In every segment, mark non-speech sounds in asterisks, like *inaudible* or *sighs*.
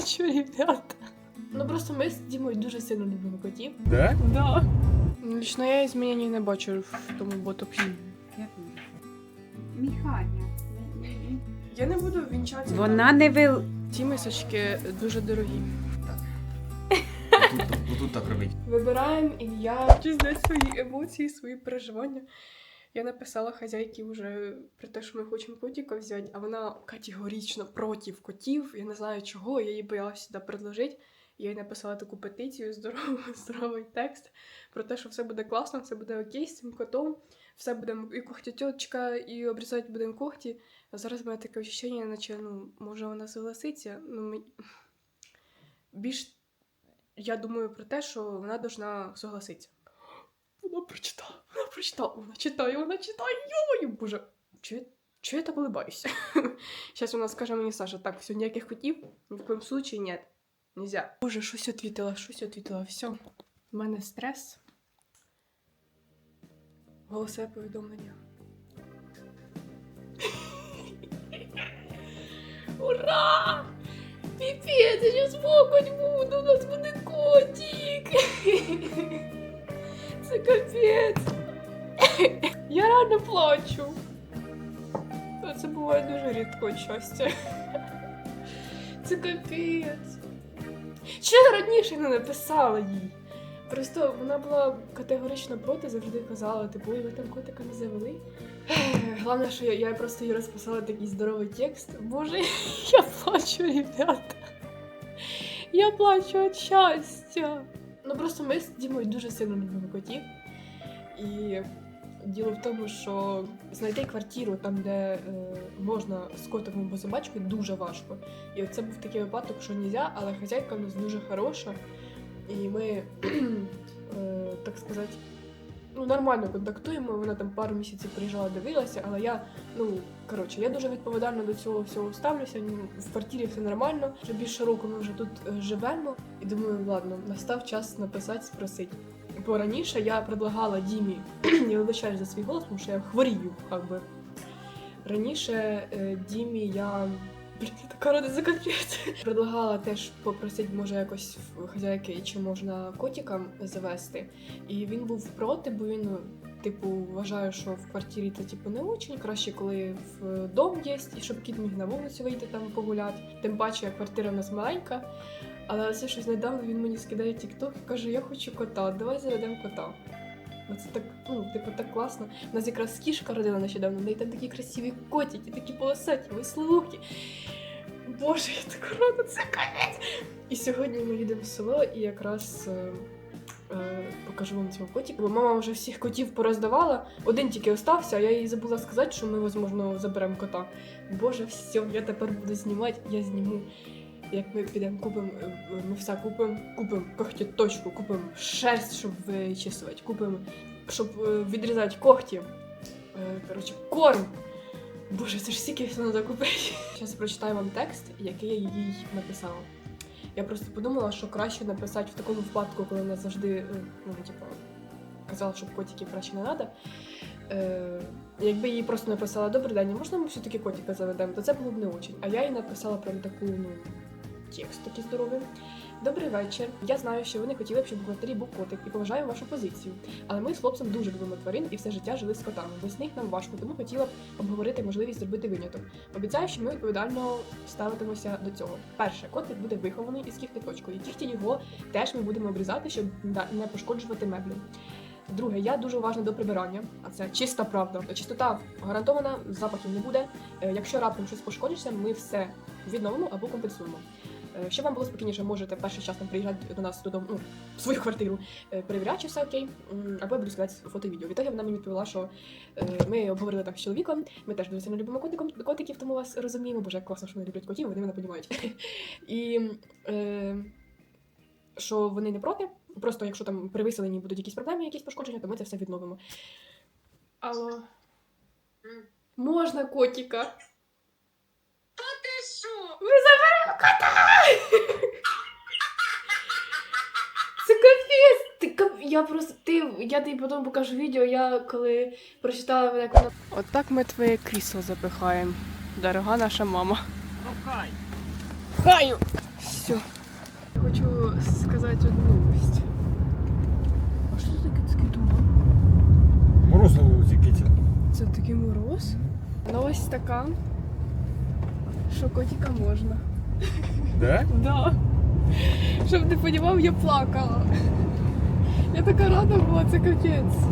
плачу, ребята. Ну просто ми з Дімою дуже сильно любимо котів. Да? Да. Лично я змінень не бачу в тому ботоксі. Я. Міханя. Я не буду вінчатися. Вона не вил. Ці мисочки дуже дорогі. Отут, отут так робить. Вибираємо ім'я. Чи знати свої емоції, свої переживання. Я написала хазяйки вже про те, що ми хочемо котика взяти, а вона категорично проти котів. Я не знаю чого, я їй боялася сюди предложити. Я їй написала таку петицію, *laughs* здоровий, здоровий текст про те, що все буде класно, все буде окей з цим котом, все буде і когтятьоточка, і обрізати будемо когті. А зараз в мене таке відчуття, наче ну, може вона согласиться. Ну, ми... Більш я думаю про те, що вона должна согласитися. *gasps* Вона прочитала, вона прочитала, вона читає, вона читає, йомою, боже. Чи, чи я так улыбаюся? Зараз *laughs* вона скаже мені, Саша, так, все, ніяких котів, ні в коєму случаї нет. Нельзя. Боже, щось отвітила, щось отвітила, все. У мене стрес. Голосове повідомлення. *laughs* Ура! Пипец, я сейчас плакать буду, у нас буде котик. *laughs* Це капець. *laughs* Я реально плачу. Це буває дуже рідко щастя. *laughs* Це капець. Я раніше не написала їй? Просто вона була категорично проти, завжди казала, типу, «Ой, ви там котика не завели. *sighs* Головне, що я, я просто їй розписала такий здоровий текст. Боже, *laughs* я плачу, ребята. Я плачу від щастя. Ну просто ми з Дімою дуже сильно любимо котів. І діло в тому, що знайти квартиру там, де е, можна з котиком або собачкою, дуже важко. І це був такий випадок, що нельзя, але хазяйка в нас дуже хороша. І ми, *clears throat* е, так сказати, ну, нормально контактуємо. Вона там пару місяців приїжджала, дивилася, але я, ну, коротше, я дуже відповідально до цього всього ставлюся. В квартирі все нормально. Вже більше року ми вже тут е, живемо. І думаю, ладно, настав час написати, спросити. Бо раніше я предлагала Дімі, *clears throat* я вибачаю за свій голос, тому що я хворію, як би. Раніше е, Дімі я. Блін, така рада за конфет. *laughs* Предлагала теж попросити, може, якось в хазяйки, чи можна котика завести. І він був проти, бо він, ну, типу, вважає, що в квартирі це типу не очень. Краще, коли в дом є, і щоб кіт міг на вулицю вийти там погуляти. Тим паче, квартира в нас маленька. Але це щось недавно він мені скидає тікток і каже: Я хочу кота, давай заведемо кота. Оце так, ну, типу, так класно. У нас якраз кішка родила нещодавно, неї там такі красиві котики, такі полосаті, веслухи. Боже, я так рада, це конець. І сьогодні ми їдемо в село і якраз е, покажу вам цього котика. Бо мама вже всіх котів пороздавала. Один тільки остався, а я їй забула сказати, що ми, можливо, заберемо кота. Боже, все, я тепер буду знімати, я зніму. Як ми підемо купимо, е, ми все купимо, купимо когтіточку, купимо шерсть, щоб вичісувати, купимо, щоб е, відрізати когті. Е, Коротше, корм. Боже, це ж стільки все треба купити. Зараз прочитаю вам текст, який я їй написала. Я просто подумала, що краще написати в такому випадку, коли вона завжди е, ну, типу, казала, що котики краще не треба. Е, якби їй просто написала Добрий день, можна ми все-таки котика заведемо, то це було б не очень. А я їй написала прям таку, ну, текст такий здоровий. Добрий вечір. Я знаю, що ви не хотіли б, щоб в квартирі був котик і поважаю вашу позицію. Але ми з хлопцем дуже любимо тварин і все життя жили з котами. Без них нам важко, тому хотіла б обговорити можливість зробити виняток. Обіцяю, що ми відповідально ставитимося до цього. Перше, котик буде вихований із кіхтеточкою. Кіхті його теж ми будемо обрізати, щоб не пошкоджувати меблі. Друге, я дуже уважна до прибирання, а це чиста правда. Чистота гарантована, запахів не буде. Е, Якщо раптом щось пошкодиться, ми все відновимо або компенсуємо. Е, Щоб вам було спокійніше, можете перший час там приїжджати до нас додому, ну, в свою квартиру, е, перевіряти, чи все окей, або я буду скидати фото і відео. Відтоді вона мені відповіла, що е, ми обговорили так з чоловіком, ми теж дуже сильно любимо котиком, котиків, тому вас розуміємо, боже, як класно, що вони люблять котів, вони мене розуміють. *laughs* І е, що вони не проти, просто якщо там при виселенні будуть якісь проблеми, якісь пошкодження, то ми це все відновимо. Алло. Можна котика? Що? Ми заберемо кота! Це капець! Ти кап... Я просто ти. Я тобі потім покажу відео, я коли прочитала, як вона. Отак ми твоє крісло запихаємо. Дорога наша мама. Пхай. Хаю! Все. Хочу сказати одну новость. А що це таке такий туман? Мороз на вулиці, Кітя. Це такий мороз. Новость така, що котика можна. Да? Да. Щоб ти понімав, я плакала. Я така рада була, це капець.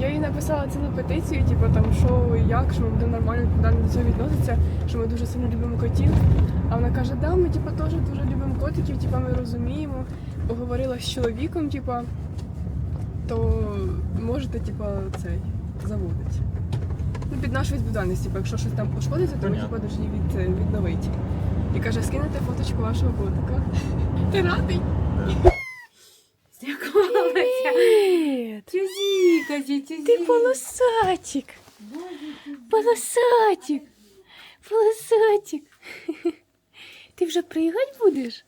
Я їй написала цілу петицію, типу там що і як, що ми будемо нормально відповідально до цього відноситися, що ми дуже сильно любимо котів. А вона каже, да, ми типу, теж дуже любимо котиків, типу, ми розуміємо. Поговорила з чоловіком, типу, то можете, типу, цей заводити. Ну, під нашу відповідальність, типу, якщо щось там пошкодиться, то ми Понятно. типу, повинні від, відновити. І каже, скинете фоточку вашого котика. *laughs* Ти радий? Тюзіка, тюзіка. Ти полосатик! Полосатик! Полосатик! *laughs* Ти вже приїхати будеш?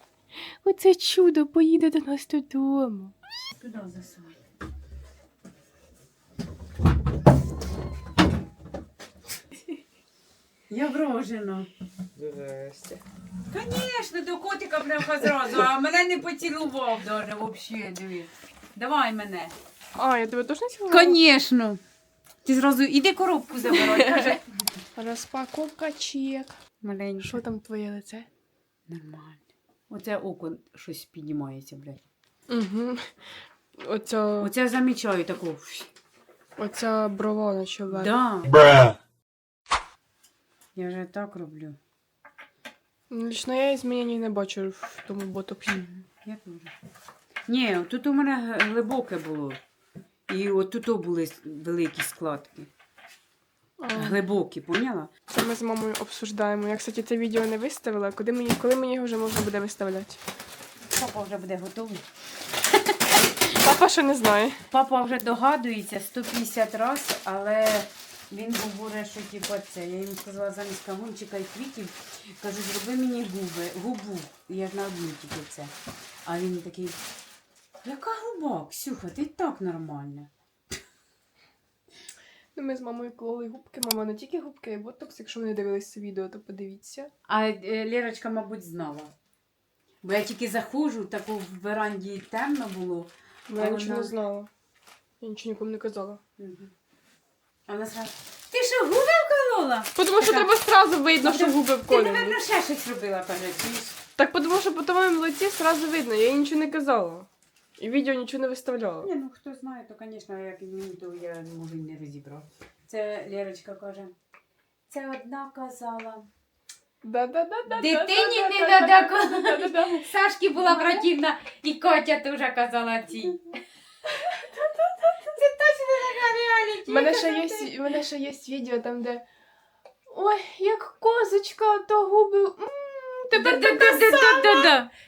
Оце чудо поїде до нас додому. Туди засунь. Я врожена. Здрасте. Звісно, до котика бляха зразу, а мене не поцілував даже взагалі, диви. Давай мене. А, я тебе точно цілувала? Звісно. Ти зразу іди коробку забирай, каже. Розпаковка чек. Маленько. Що там твоє лице? Нормально. Оце око щось піднімається, блядь. Угу. Оця, Оце я замічаю таку. оця брова наче вверх. Да. Бра. Я вже так роблю. Лично я змінень не бачу в тому ботоксі. Я теж. Ні, тут у мене глибоке було. І от тут були великі складки. А, Глибокі, поняла? Це ми з мамою обсуждаємо. Я, кстати, це відео не виставила. Куди мені, коли мені його вже можна буде виставляти? Папа вже буде готовий. Папа ще не знає. Папа вже догадується 150 разів, але він говорить, що типу це. Я йому сказала замість кавунчика і квітів, кажу, зроби мені губи, губу. Я на одну тільки це. А він такий, яка губа, Ксюха, ти так нормальна. Ну, ми з мамою кололи губки. Мама не тільки губки, а ботокс. Якщо ви не дивились це відео, то подивіться. А е, Лірочка, мабуть, знала. Бо я тільки заходжу, таку в веранді темно було. Ну, я А нічого вона- не знала. Я нічого нікому не казала. А вона сказала, ти що, губи вколола? Тому що треба сразу видно, що губи Ти, вколені. напевно, ще щось робила, чуєш? Так тому що по твоєму лиці сразу видно, я їй нічого не казала. І відео нічого не виставляла. Ні, ну хто знає, то, звісно, як і мені, то я може й не розібрав. Це Лерочка каже. Це одна казала. Дитині не надо Сашки була противна, і Катя теж казала цій. Це точно така реаліті. У мене ще є, у мене ще є відео там, де. Ой, як козочка, то губи. м, Тепер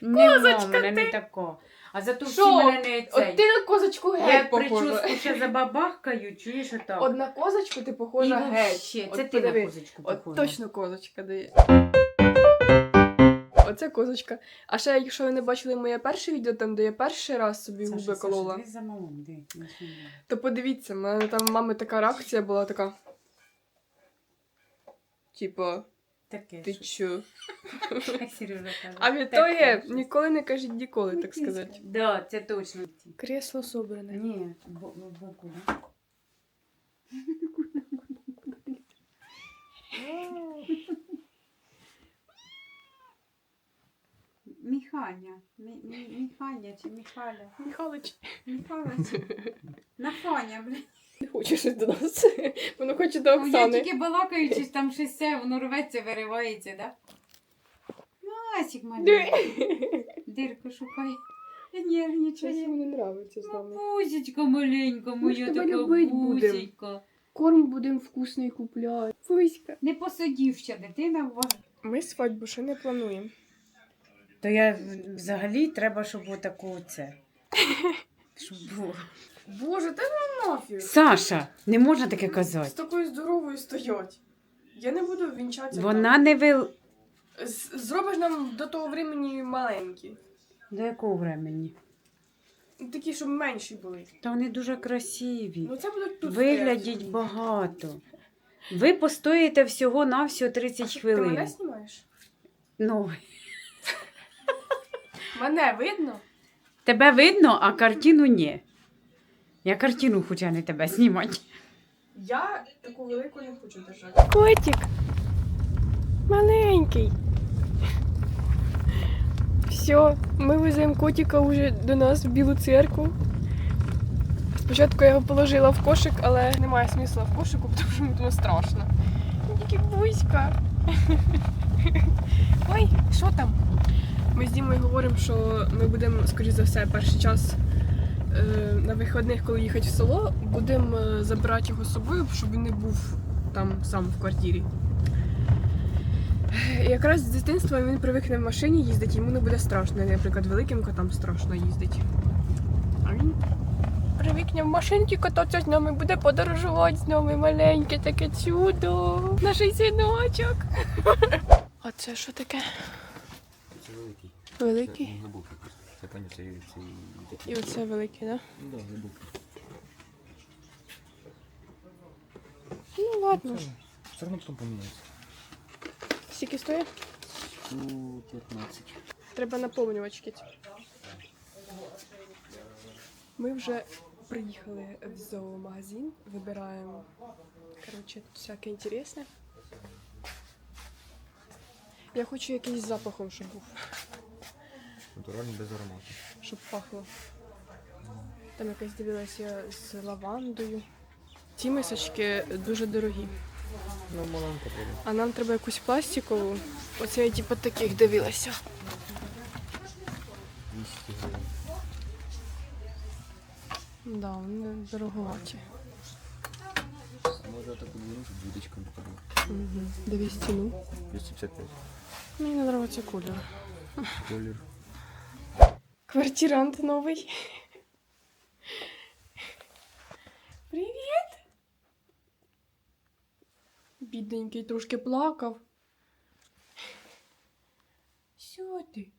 сама. Козочка мене не тако. А зато всі Що? мене не От цей. ти на козочку Я геть похожа. прическу ще забабахкаю, чуєш отак. От на козочку ти І похожа геть. вообще, От це ти на козочку От похожа. точно козочка дає. Оце козочка. А ще, якщо ви не бачили моє перше відео, там, де я перший раз собі Саша, губи Саша, колола, дивись за малом, то подивіться, в мене там в мами така реакція була така. Типа, Таке. ти щось. чо? Як Сережа каже. А в Таке ніколи не кажіть ніколи, так сказати. Да, це точно. Кресло собране. Ні, бо- бо- боку, *laughs* Міханя. Міханя чи Міхаля? Михалич, Міхалич. На Фаня, блядь. не хоче щось до нас. Воно хоче до Ну, Я Оксани. тільки балакаю, чи там щось це, воно рветься, виривається, да? Масик маленький. Дирку шукай. Я Щось нервничаю. йому не нравиться з нами. Бузечка маленька, Ми ж моя тебе така любить будем. бузечка. Корм будемо вкусний купляти. Фуська. Не посидівща дитина в вас. Ми свадьбу ще не плануємо. То я взагалі треба, щоб отаку це. *laughs* Щоб було. Боже, та ну нафіг. Саша, не можна таке З казати. такою здоровою стоять. Я не буду вінчатися. Вона не вил. там. З- Зробиш нам до того времени маленькі. До якого времени? Ну, Такі, щоб менші були. Та вони дуже красиві. Ну це будуть тут. Виглядять стояти. багато. Ви постоїте всього на всього 30 Ти мене хвилин. знімаєш? Ну, Мене видно? Тебе видно, а картину ні. Я картину хочу, а не тебе знімати. Я таку велику не хочу держати. Котик. Маленький. Все, ми веземо котика вже до нас в білу церкву. Спочатку я його положила в кошик, але немає смисла в кошику, тому що мені страшно. Тільки бузька. *laughs* Ой, що там? Ми з Дімою говоримо, що ми будемо, скоріш за все, перший час е, на вихідних, коли їхати в село, будемо е, забирати його з собою, щоб він не був там сам в квартирі. Е, Якраз з дитинства він привикне в машині їздити, йому не буде страшно. Наприклад, великим котам страшно їздити. А він привикне в машинці кататися з нами, буде подорожувати з нами маленьке таке чудо. Наш синочок. А це що таке? Це великий. Великий? Це глибокий просто. Це пані, це, це і такий. І оце великий, так? Да? Ну, да, глибокий. Ну ладно. Все одно потім поміняється. Скільки стоїть? Ну, 15. Треба наповнювач кить. Ми вже приїхали в зоомагазин, вибираємо коротше, тут всяке інтересне. Я хочу якийсь запахом, щоб був, Натуральний без аромату. щоб пахло. Там якась дивилася з лавандою. Ці мисочки дуже дорогі. Ну, маленька буде. А нам треба якусь пластикову. Оце я типу таких дивилася. 200 гривень. Да, вони дороговаті. Може таку двину, щоб діточкам покажу. Угу. 200, ну. 255. Мені не подобається колір. Колір. Квартирант новий. Привіт! Бідненький трошки плакав. Що ти?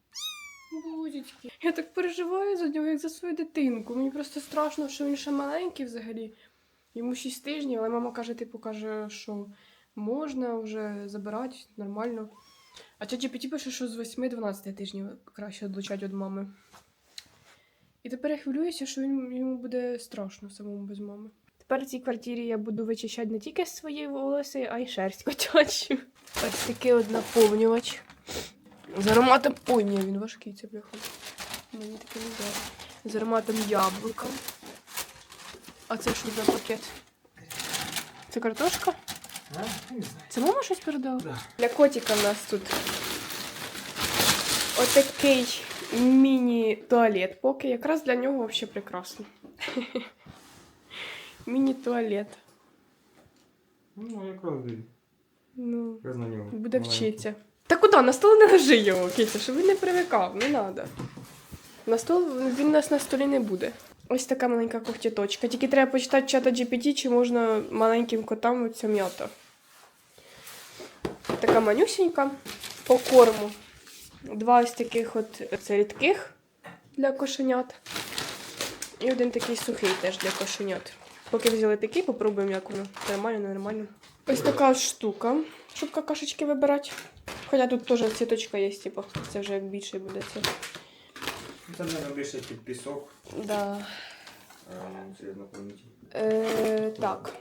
Бузечки. Я так переживаю за нього, як за свою дитинку. Мені просто страшно, що він ще маленький взагалі. Йому 6 тижнів, але мама каже, типу, каже, що можна вже забирати нормально. А Петі пише, що з 8-12 тижнів краще відлучати від мами. І тепер я хвилююся, що він, йому буде страшно самому без мами. Тепер в цій квартирі я буду вичищати не тільки свої волоси, а й шерсть котячу. Ось такий от наповнювач. З ароматом. Ой, ні, він важкий, це бляха. Мені таке не треба. З ароматом яблука. А це що за пакет? Це картошка? Це мама щось передала? Да. Для котика в нас тут отакий міні-туалет. Поки якраз для нього взагалі прекрасно. *laughs* Міні-туалет. Ну, якраз він. Ну, Якраз на нього. буде вчитися. Та куди? На стол не ложи його, Китя, щоб він не привикав, не треба. На стол він у нас на столі не буде. Ось така маленька когтяточка. Тільки треба почитати чата GPT, чи можна маленьким котам оця м'ята. Така манюсенька по корму. Два ось таких от це рідких для кошенят. І один такий сухий теж для кошенят. Поки взяли такий, попробуємо, як воно. Нормально, нормально. Ось така штука, щоб какашечки вибирати. Хоча тут теж ціточка є, типу, це вже як більше буде це. Це не більше під пісок. Да. поміть. Е, так.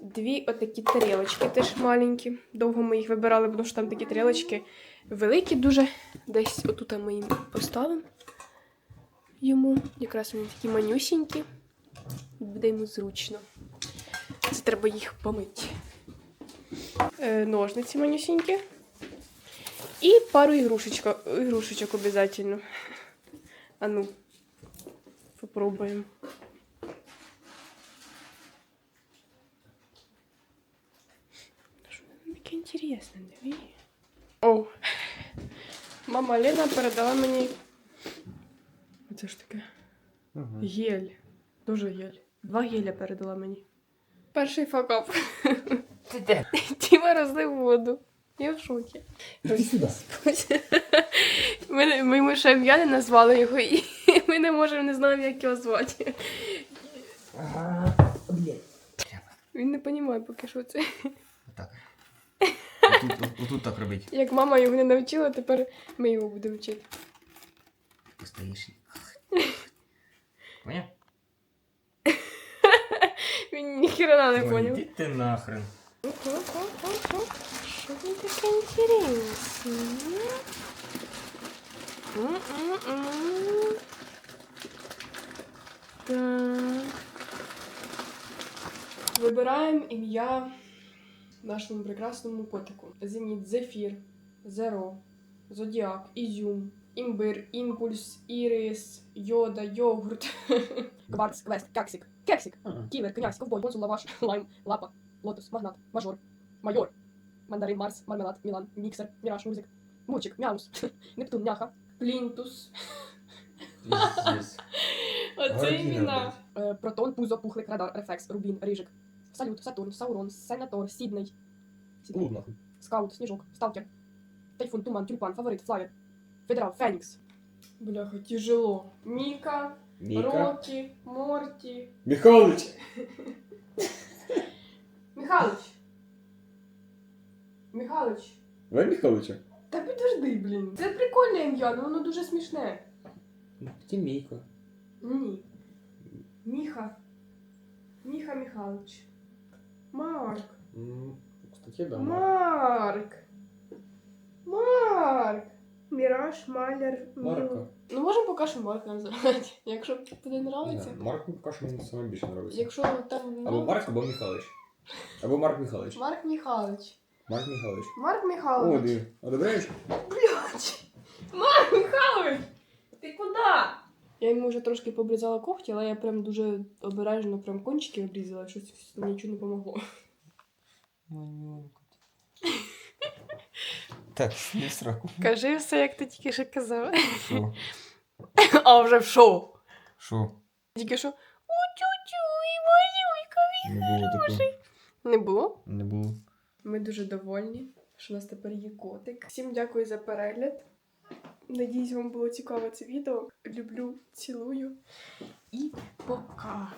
Дві отакі тарілочки теж маленькі. Довго ми їх вибирали, тому що там такі тарілочки великі дуже. Десь отут ми їм поставимо йому. Якраз вони такі манюсінькі. Буде йому зручно. Це треба їх помити. Е, ножниці манюсінькі. І пару ігрушечок, ігрушечок обов'язково. А ну, попробуємо. Що воно таке інтересне, диви. О, мама Лена передала мені. Оце ж таке. Ага. Гель. Дуже гель. Два геля передала мені. Перший факап. Ти де? Тіма розлив воду. Я в шокі. Іди сюди. Ми, ми йому ще ім'я не назвали його, і *laughs* ми не можемо не знаємо, як його звати. Він не розуміє поки що це. Так. Отут, отут так робить. Як мама його не навчила, тепер ми його будемо вчити. постоїш і. Поняв? *laughs* Він ніхрена не Ой, поняв. Іди ти нахрен. Що тут таке інтересне? М-м-м. Так. Вибираємо ім'я нашому прекрасному котику. Зеніт, Зефір, Зеро, Зодіак, Ізюм, Імбир, Імпульс, Ірис, Йода, Йогурт, *laughs* Кварц, Квест, Кексик, Кексик, Ківер, Князь, Ковбой, Консул, Лаваш, Лайм, Лапа, Лотос, Магнат, Мажор, Майор, Мандарин, Марс, Мармелад, Мілан, Міксер, Міраж, Музик, Мучик, Мяус, *laughs* Нептун, Няха, Плінтус. *laughs* Оце імена. Е, Протон, Пузо, Пухлик, Радар, Рефлекс, Рубін, Рижик, Салют, Сатурн, Саурон, Сенатор, Сідней, Сідней. Скаут, Сніжок, Сталкер, Тайфун, Туман, Тюльпан, Фаворит, Флаєр, Федерал, Фенікс. Бляха, тяжело. Міка, Рокі, Морті. Михайлович! Михалич. Михалич. Давай Михайловича. Та підожди, блін. Це прикольне ім'я, але воно дуже смішне. Тімійко. Ні. Міха. Міха Михайлович. Марк. Кстати, да. Марк. Марк. Міраж, Маляр, Міл. Марко. Ну, можемо поки що Марка називати. Якщо буде нравиться. Марк поки що мені саме більше подобається. Якщо там Або Марк, або Михайлович. Або Марк Михайлович. Марк Михайлович. Марк Михайлович. Марк О, Михайлович. диви. Одобряєш? Блядь! Марк Михайлович! Ти куди? Я йому вже трошки побрізала когті, але я прям дуже обережно прям кончики обрізала, щось нічого не помогло. Так, не сраку. Кажи все, як ти тільки що казав. Що? А вже в шоу. Що? Тільки що. У-тю-тю, і мазюйка. Не було такого. Не було? Не було. Ми дуже довольні, що у нас тепер є котик. Всім дякую за перегляд. Надіюсь, вам було цікаво це відео. Люблю, цілую і пока.